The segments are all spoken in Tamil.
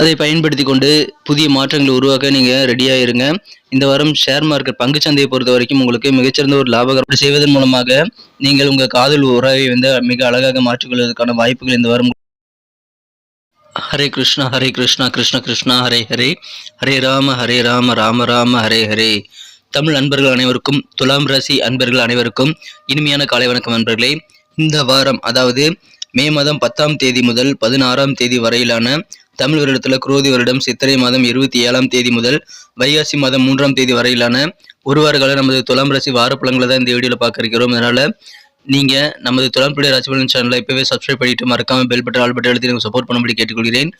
அதை பயன்படுத்தி கொண்டு புதிய மாற்றங்களை உருவாக்க நீங்கள் ரெடியாக இருங்க. இந்த வாரம் ஷேர் மார்க்கெட் பங்குச்சந்தையை பொறுத்த வரைக்கும் உங்களுக்கு மிகச்சிறந்த ஒரு லாபகரம் செய்வதன் மூலமாக நீங்கள் உங்கள் காதல் உறவை வந்து மிக அழகாக மாற்றிக்கொள்வதற்கான வாய்ப்புகள் இந்த வாரம் ஹரே கிருஷ்ணா ஹரே கிருஷ்ணா கிருஷ்ண கிருஷ்ணா ஹரே ஹரே. ஹரே ராம ஹரே ராம ராம ராம ஹரே ஹரே. தமிழ் அன்பர்கள் அனைவருக்கும் துலாம் ராசி அன்பர்கள் அனைவருக்கும் இனிமையான காலை வணக்கம் அன்பர்களே இந்த வாரம் அதாவது மே மாதம் பத்தாம் தேதி முதல் பதினாறாம் தேதி வரையிலான தமிழ் வருடத்தில் குரோதி வருடம் சித்திரை மாதம் இருபத்தி ஏழாம் தேதி முதல் வைகாசி மாதம் மூன்றாம் தேதி வரையிலான ஒரு வார கால நமது துலாம் ராசி வார பலன்களை தான் இந்த வீடியோவில் பார்க்க இருக்கிறோம். நீங்கள் நமது துலாம் டுடே ராசி பலன் சேனலை இப்போவே சப்ஸ்கிரைப் பண்ணிட்டு மறக்காமல் பெல் பட்டன் ஆல் பட்டன் அழுத்தி எனக்கு சப்போர்ட் பண்ணும்படி கேட்டுக்கொள்கிறேன்.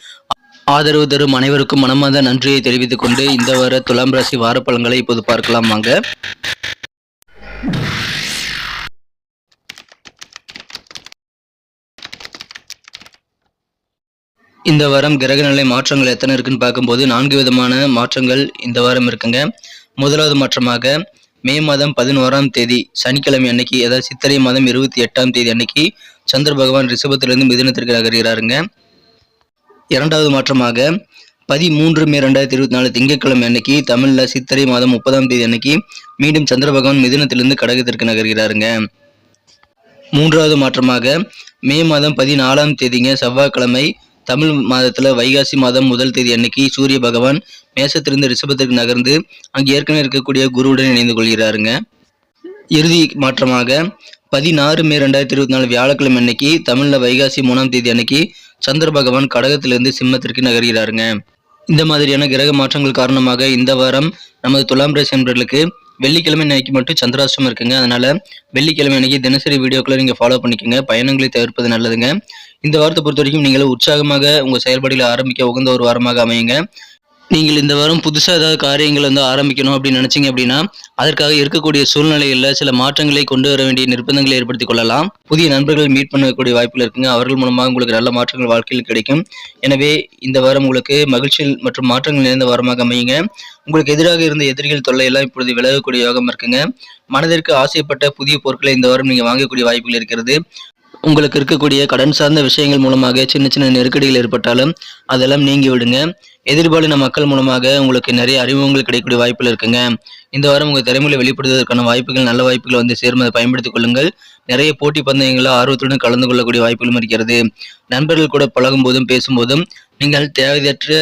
ஆதரவு தரும் அனைவருக்கும் மனமார்ந்த நன்றியை தெரிவித்துக் கொண்டு இந்த வார துலாம் ராசி வார பலன்களை இப்போது பார்க்கலாம் வாங்க. இந்த வாரம் கிரகநிலை மாற்றங்கள் எத்தனை இருக்குன்னு பார்க்கும்போது நான்கு விதமான மாற்றங்கள் இந்த வாரம் இருக்குங்க. முதலாவது மாற்றமாக மே மாதம் பதினோராம் தேதி சனிக்கிழமை அன்னைக்கு அதாவது சித்திரை மாதம் இருபத்தி எட்டாம் தேதி அன்னைக்கு சந்திர பகவான் ரிஷபத்திலிருந்து மிதுனத்திற்கு நகர்கிறாருங்க. இரண்டாவது மாற்றமாக பதிமூன்று மே ரெண்டாயிரத்தி இருபத்தி நாலு திங்கட்கிழமை அன்னைக்கு தமிழில் சித்திரை மாதம் முப்பதாம் தேதி அன்னைக்கு மீண்டும் சந்திர பகவான் மிதுனத்திலிருந்து கடகத்திற்கு நகர்கிறாருங்க. மூன்றாவது மாற்றமாக மே மாதம் பதினாலாம் தேதிங்க செவ்வாய்க்கிழமை தமிழ் மாதத்தில் வைகாசி மாதம் முதல் தேதி அன்னைக்கு சூரிய பகவான் மேசத்திலிருந்து ரிஷபத்திற்கு நகர்ந்து அங்கு ஏற்கனவே இருக்கக்கூடிய குருவுடன் இணைந்து கொள்கிறாருங்க. இறுதி மாற்றமாக பதினாறு மே ரெண்டாயிரத்தி இருபத்தி நாலு வியாழக்கிழமை அன்னைக்கு தமிழில் வைகாசி மூணாம் தேதி அன்னைக்கு சந்திர பகவான் கடகத்திலிருந்து சிம்மத்திற்கு நகர்கிறாருங்க. இந்த மாதிரியான கிரக மாற்றங்கள் காரணமாக இந்த வாரம் நமது துலாம் ராசி நண்பர்களுக்கு வெள்ளிக்கிழமை அன்னைக்கு மட்டும் சந்திராஷ்டம் இருக்குங்க. அதனால வெள்ளிக்கிழமை அன்னைக்கு தினசரி வீடியோக்களை நீங்கள் ஃபாலோ பண்ணிக்கோங்க. பயணங்களை தவிர்ப்பது நல்லதுங்க. இந்த வாரத்தை பொறுத்த வரைக்கும் நீங்கள் உற்சாகமாக உங்கள் செயல்பாடுகளை ஆரம்பிக்க உகந்த ஒரு வாரமாக அமையுங்க. நீங்கள் இந்த வாரம் புதுசாக ஏதாவது காரியங்கள் வந்து ஆரம்பிக்கணும் அப்படின்னு நினச்சிங்க அப்படின்னா அதற்காக இருக்கக்கூடிய சூழ்நிலைகளில் சில மாற்றங்களை கொண்டு வர வேண்டிய நிர்பந்தங்களை ஏற்படுத்திக் கொள்ளலாம். புதிய நண்பர்கள் மீட் பண்ணக்கூடிய வாய்ப்புகள் இருக்குங்க. அவர்கள் மூலமாக உங்களுக்கு நல்ல மாற்றங்கள் வாழ்க்கையில் கிடைக்கும். எனவே இந்த வாரம் உங்களுக்கு மகிழ்ச்சி மற்றும் மாற்றங்கள் நிறைந்த வாரமாக அமையுங்க. உங்களுக்கு எதிராக இருந்த எதிரிகள் தொல்லையெல்லாம் இப்பொழுது விலகக்கூடிய யோகம் இருக்குங்க. மனதிற்கு ஆசைப்பட்ட புதிய பொருட்களை இந்த வாரம் நீங்கள் வாங்கக்கூடிய வாய்ப்புகள் இருக்கிறது. உங்களுக்கு இருக்கக்கூடிய கடன் சார்ந்த விஷயங்கள் மூலமாக சின்ன சின்ன நெருக்கடிகள் ஏற்பட்டாலும் அதெல்லாம் நீங்கி விடுங்க எதிர்பாலின மக்கள் மூலமாக உங்களுக்கு நிறைய அறிமுகங்கள் கிடைக்கக்கூடிய வாய்ப்புகள் இருக்குங்க. இந்த வாரம் உங்கள் திறமையை வெளிப்படுத்துவதற்கான வாய்ப்புகள் நல்ல வாய்ப்புகள் வந்து சேரும் அதை பயன்படுத்திக் கொள்ளுங்கள். நிறைய போட்டி பந்தயங்களில் ஆர்வத்துடன் கலந்து கொள்ளக்கூடிய வாய்ப்புகளும் இருக்கிறது. நண்பர்கள் கூட பழகும் போதும் பேசும்போதும் நீங்கள் தேவையற்ற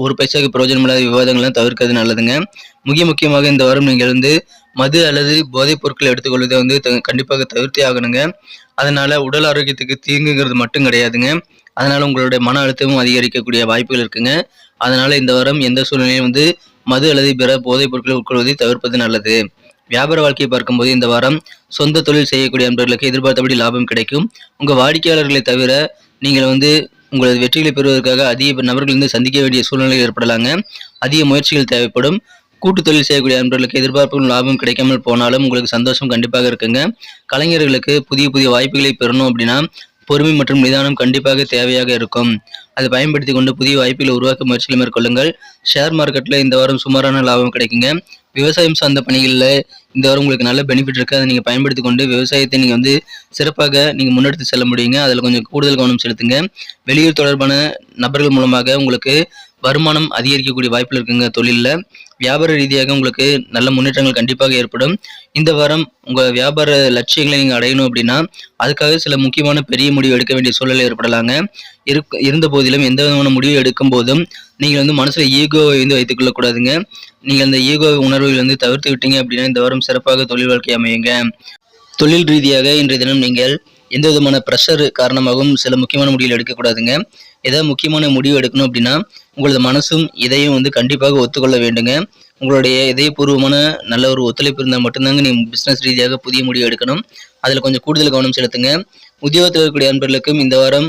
ஒரு பைசாக்கு பிரயோஜனம் இல்லாத விவாதங்கள்லாம் தவிர்க்கிறது நல்லதுங்க. மிக முக்கியமாக இந்த வாரம் நீங்கள் வந்து மது அல்லது போதைப் பொருட்கள் எடுத்துக்கொள்வதை வந்து த- கண்டிப்பாக தவிர்த்தே ஆகணுங்க. அதனால் உடல் ஆரோக்கியத்துக்கு தீங்குங்கிறது மட்டும் கிடையாதுங்க. அதனால் உங்களுடைய மன அழுத்தமும் அதிகரிக்கக்கூடிய வாய்ப்புகள் இருக்குங்க. அதனால் இந்த வாரம் எந்த சூழ்நிலையும் வந்து மது அல்லது பிற போதைப் பொருட்களை உட்கொள்வதை தவிர்ப்பது நல்லது. வியாபார வாழ்க்கையை பார்க்கும்போது இந்த வாரம் சொந்த தொழில் செய்யக்கூடிய நண்பர்களுக்கு எதிர்பார்த்தபடி லாபம் கிடைக்கும். உங்கள் வாடிக்கையாளர்களை தவிர நீங்கள் வந்து உங்களது வெற்றிகளை பெறுவதற்காக அதிக நபர்கள் வந்து சந்திக்க வேண்டிய சூழ்நிலை ஏற்படலாங்க. அதிக முயற்சிகள் தேவைப்படும். கூட்டு தொழில் செய்யக்கூடிய நண்பர்களுக்கு எதிர்பார்ப்பும் லாபம் கிடைக்காமல் போனாலும் உங்களுக்கு சந்தோஷம் கண்டிப்பாக இருக்குங்க. கலைஞர்களுக்கு புதிய புதிய வாய்ப்புகளை பெறணும் அப்படின்னா பொறுமை மற்றும் நிதானம் கண்டிப்பாக தேவையாக இருக்கும். அதை பயன்படுத்தி கொண்டு புதிய வாய்ப்புகளை உருவாக்க முயற்சிகளை மேற்கொள்ளுங்கள். ஷேர் மார்க்கெட்டில் இந்த வாரம் சுமாரான லாபம் கிடைக்குங்க. விவசாயம் சார்ந்த பணிகளில் இந்த வாரம் உங்களுக்கு நல்ல பெனிஃபிட் இருக்குது அதை நீங்கள் பயன்படுத்தி கொண்டு விவசாயத்தை நீங்கள் வந்து சிறப்பாக நீங்கள் முன்னெடுத்து செல்ல முடியுங்க. அதில் கொஞ்சம் கூடுதல் கவனம் செலுத்துங்க. வெளியூர் தொடர்பான நபர்கள் மூலமாக உங்களுக்கு வருமானம் அதிகரிக்கக்கூடிய வாய்ப்பில் இருக்குங்க தொழிலில். வியாபார ரீதியாக உங்களுக்கு நல்ல முன்னேற்றங்கள் கண்டிப்பாக ஏற்படும். இந்த வாரம் உங்கள் வியாபார லட்சியங்களை நீங்கள் அடையணும் அப்படின்னா அதுக்காக சில முக்கியமான பெரிய முடிவு எடுக்க வேண்டிய சூழ்நிலை ஏற்படலாங்க. இருக்க இருந்த போதிலும் எந்த விதமான முடிவு எடுக்கும் போதும் நீங்கள் வந்து மனசில் ஈகோவை வந்து வைத்துக் கொள்ளக்கூடாதுங்க. நீங்கள் அந்த ஈகோ உணர்வை வந்து தவிர்த்து விட்டீங்க அப்படின்னா இந்த வாரம் சிறப்பாக தொழில் வாழ்க்கை அமையுங்க. தொழில் ரீதியாக இன்றைய தினம் நீங்கள் எந்த விதமான ப்ரெஷர் காரணமாகவும் சில முக்கியமான முடிவுகள் எடுக்கக்கூடாதுங்க. ஏதாவது முக்கியமான முடிவு எடுக்கணும் அப்படின்னா உங்களது மனசும் இதையும் வந்து கண்டிப்பாக ஒத்துக்கொள்ள வேண்டுங்க. உங்களுடைய இதயபூர்வமான நல்ல ஒரு ஒத்துழைப்பு இருந்தால் மட்டும்தாங்க நீங்கள் பிஸ்னஸ் ரீதியாக புதிய முடிவு எடுக்கணும். அதில் கொஞ்சம் கூடுதல் கவனம் செலுத்துங்க. உத்தியோகத்தில் இருக்கக்கூடிய அன்பர்களுக்கும் இந்த வாரம்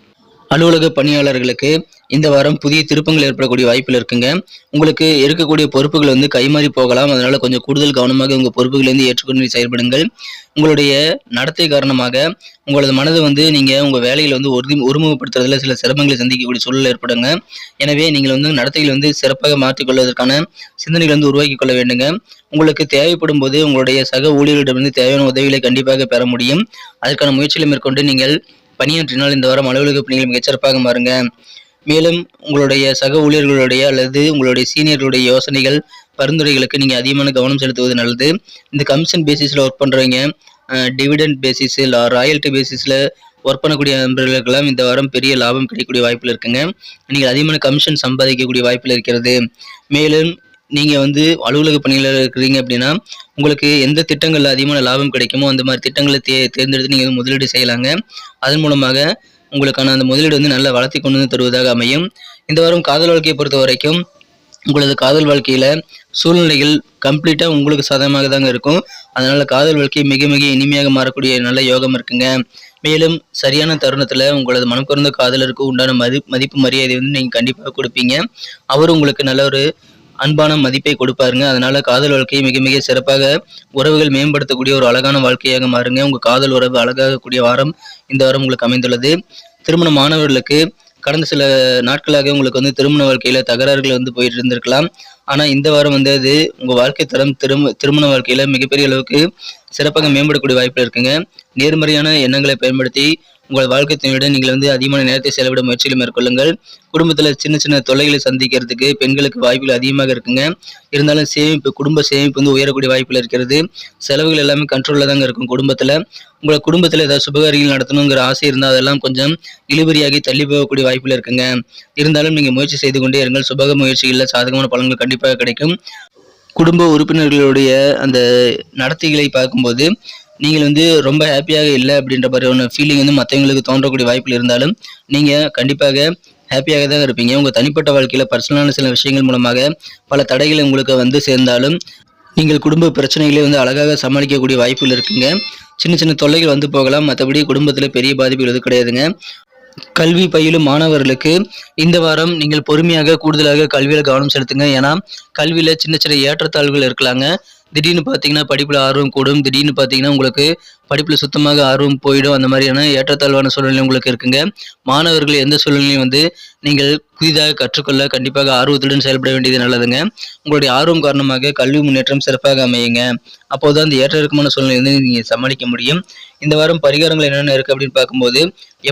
அலுவலக பணியாளர்களுக்கு இந்த வாரம் புதிய திருப்பங்கள் ஏற்படக்கூடிய வாய்ப்பில் இருக்குங்க. உங்களுக்கு இருக்கக்கூடிய பொறுப்புகள் வந்து கைமாறி போகலாம். அதனால கொஞ்சம் கூடுதல் கவனமாக உங்கள் பொறுப்புகளிலிருந்து ஏற்றுக்கொண்டு செயல்படுங்கள். உங்களுடைய நடத்தை காரணமாக உங்களது மனது வந்து நீங்கள் உங்கள் வேலையில் வந்து உறுதி ஒருமுகப்படுத்துறதுல சில சிரமங்களை சந்திக்கக்கூடிய சூழல் ஏற்படுங்க. எனவே நீங்கள் வந்து நடத்தைகளை வந்து சிறப்பாக மாற்றிக்கொள்வதற்கான சிந்தனைகள் வந்து உருவாக்கி கொள்ள வேண்டுங்க. உங்களுக்கு தேவைப்படும் போது உங்களுடைய சக ஊழியர்களிடமிருந்து தேவையான உதவிகளை கண்டிப்பாக பெற முடியும். அதற்கான முயற்சிகளை மேற்கொண்டு நீங்கள் பணியாற்றினால் இந்த வாரம் அலுவலக பணிகள் மிகச்சிறப்பாக மாறுங்க. மேலும் உங்களுடைய சக ஊழியர்களுடைய அல்லது உங்களுடைய சீனியர்களுடைய யோசனைகள் பரிந்துரைகளுக்கு நீங்கள் அதிகமான கவனம் செலுத்துவது நல்லது. இந்த கமிஷன் பேசிஸில் ஒர்க் பண்ணுறவங்க டிவிடெண்ட் பேசிஸில் ராயல்ட்டி பேசிஸில் ஒர்க் பண்ணக்கூடிய நண்பர்களுக்கெல்லாம் இந்த வாரம் பெரிய லாபம் கிடைக்கக்கூடிய வாய்ப்பில் இருக்குங்க. நீங்கள் அதிகமான கமிஷன் சம்பாதிக்கக்கூடிய வாய்ப்பில் இருக்கிறது. மேலும் நீங்கள் வந்து அலுவலக பணியில் இருக்கிறீங்க அப்படின்னா உங்களுக்கு எந்த திட்டங்களில் அதிகமான லாபம் கிடைக்குமோ அந்த மாதிரி திட்டங்களை தே தேர்ந்தெடுத்து நீங்கள் முதலீடு செய்யலாங்க. அதன் மூலமாக உங்களுக்கான அந்த முதலீடு வந்து நல்லா வளர்த்தி கொண்டு வந்து தருவதாக அமையும். இந்த வாரம் காதல் வாழ்க்கையை பொறுத்த வரைக்கும் உங்களது காதல் வாழ்க்கையில் சூழ்நிலைகள் கம்ப்ளீட்டாக உங்களுக்கு சாதகமாக தாங்க இருக்கும். அதனால் காதல் வாழ்க்கை மிக மிக இனிமையாக மாறக்கூடிய நல்ல யோகம் இருக்குங்க. மேலும் சரியான தருணத்தில் உங்களது மனம் குறைந்த காதலருக்கு உண்டான மதி மதிப்பு மரியாதை வந்து நீங்கள் கண்டிப்பாக கொடுப்பீங்க. அவர் உங்களுக்கு நல்ல ஒரு அன்பான மதிப்பை கொடுப்பாருங்க. அதனால காதல் வாழ்க்கையை மிக மிக சிறப்பாக உறவுகள் மேம்படுத்தக்கூடிய ஒரு அழகான வாழ்க்கையாக மாறுங்க. உங்கள் காதல் உறவு அழகாகக்கூடிய வாரம் இந்த வாரம் உங்களுக்கு அமைந்துள்ளது. திருமண மாணவர்களுக்கு கடந்த சில நாட்களாக உங்களுக்கு வந்து திருமண வாழ்க்கையில் தகராறுகள் வந்து போயிட்டு இருந்திருக்கலாம். ஆனால் இந்த வாரம் வந்து அது உங்கள் வாழ்க்கை தரம் திரும திருமண வாழ்க்கையில் மிகப்பெரிய அளவுக்கு சிறப்பாக மேம்படக்கூடிய வாய்ப்பில் இருக்குங்க. நேர்மறையான எண்ணங்களை பயன்படுத்தி உங்கள் வாழ்க்கை துணையுடன் நீங்கள் வந்து அதிகமான நேரத்தை செலவிட முயற்சிகளை மேற்கொள்ளுங்கள். குடும்பத்தில் சின்ன சின்ன தொல்லைகளை சந்திக்கிறதுக்கு பெண்களுக்கு வாய்ப்புகள் அதிகமாக இருக்குங்க. இருந்தாலும் சேமிப்பு குடும்ப சேமிப்பு வந்து உயரக்கூடிய வாய்ப்பில் இருக்கிறது. செலவுகள் எல்லாமே கண்ட்ரோலில் தாங்க இருக்கும் குடும்பத்தில். உங்களை குடும்பத்தில் ஏதாவது சுபகாரியங்கள் நடத்தணுங்கிற ஆசை இருந்தால் அதெல்லாம் கொஞ்சம் இழுபறியாகி தள்ளி போகக்கூடிய வாய்ப்பில் இருக்குங்க. இருந்தாலும் நீங்கள் முயற்சி செய்து கொண்டே இருங்கள். சுபக முயற்சிகளில் சாதகமான பலன்கள் கண்டிப்பாக கிடைக்கும். குடும்ப உறுப்பினர்களுடைய அந்த நடத்தைகளை பார்க்கும்போது நீங்கள் வந்து ரொம்ப ஹாப்பியாக இல்லை அப்படின்ற மாதிரி ஒன்று ஃபீலிங் வந்து மற்றவங்களுக்கு தோன்றக்கூடிய வாய்ப்பில் இருந்தாலும் நீங்கள் கண்டிப்பாக ஹாப்பியாக தான் இருப்பீங்க. உங்கள் தனிப்பட்ட வாழ்க்கையில் பர்சனலான சில விஷயங்கள் மூலமாக பல தடைகள் உங்களுக்கு வந்து சேர்ந்தாலும் நீங்கள் குடும்ப பிரச்சனைகளை வந்து அழகாக சமாளிக்கக்கூடிய வாய்ப்புகள் இருக்குங்க. சின்ன சின்ன தொல்லைகள் வந்து போகலாம். மற்றபடி குடும்பத்தில் பெரிய பாதிப்புகள் எதுவும் கிடையாதுங்க. கல்வி பயிலும் மாணவர்களுக்கு இந்த வாரம் நீங்கள் பொறுமையாக கூடுதலாக கல்வியில் கவனம் செலுத்துங்க. ஏன்னா கல்வியில் சின்ன சின்ன ஏற்றத்தாழ்வுகள் இருக்கலாங்க. திடீர்னு பார்த்தீங்கன்னா படிப்பில் ஆர்வம் கூடும். திடீர்னு பார்த்தீங்கன்னா உங்களுக்கு படிப்பில் சுத்தமாக ஆர்வம் போயிடும். அந்த மாதிரியான ஏற்றத்தாழ்வான சூழ்நிலை உங்களுக்கு இருக்குங்க. மாணவர்கள் எந்த சூழ்நிலையும் வந்து நீங்கள் புதிதாக கற்றுக்கொள்ள கண்டிப்பாக ஆர்வத்துடன் செயல்பட வேண்டியது நல்லதுங்க. உங்களுடைய ஆர்வம் காரணமாக கல்வி முன்னேற்றம் சிறப்பாக அமையுங்க. அப்போது அந்த ஏற்ற இறக்கமான சூழ்நிலை வந்து நீங்கள் சமாளிக்க முடியும். இந்த வாரம் பரிகாரங்கள் என்னென்ன இருக்குது அப்படின்னு பார்க்கும்போது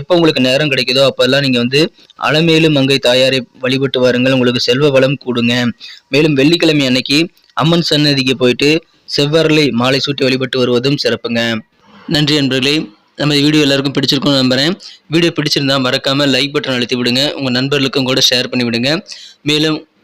எப்போ உங்களுக்கு நேரம் கிடைக்குதோ அப்போல்லாம் நீங்கள் வந்து அலமேலு மங்கை தாயாரை வழிபட்டு வாருங்கள். உங்களுக்கு செல்வ வளம் கூடுங்க. மேலும் வெள்ளிக்கிழமை அன்னைக்கு அம்மன் சன்னதிக்கு போயிட்டு செவ்வரலை மாலை சூட்டி வழிபட்டு வருவதும் சிறப்புங்க. நன்றி நண்பர்களே. நம்ம வீடியோ எல்லாருக்கும் பிடிச்சிருக்கும் நம்புகிறேன் வீடியோ பிடிச்சிருந்தா மறக்காமல் லைக் பட்டன் அழுத்தி விடுங்க. உங்கள் நண்பர்களுக்கும் கூட ஷேர் பண்ணி விடுங்க. மேலும்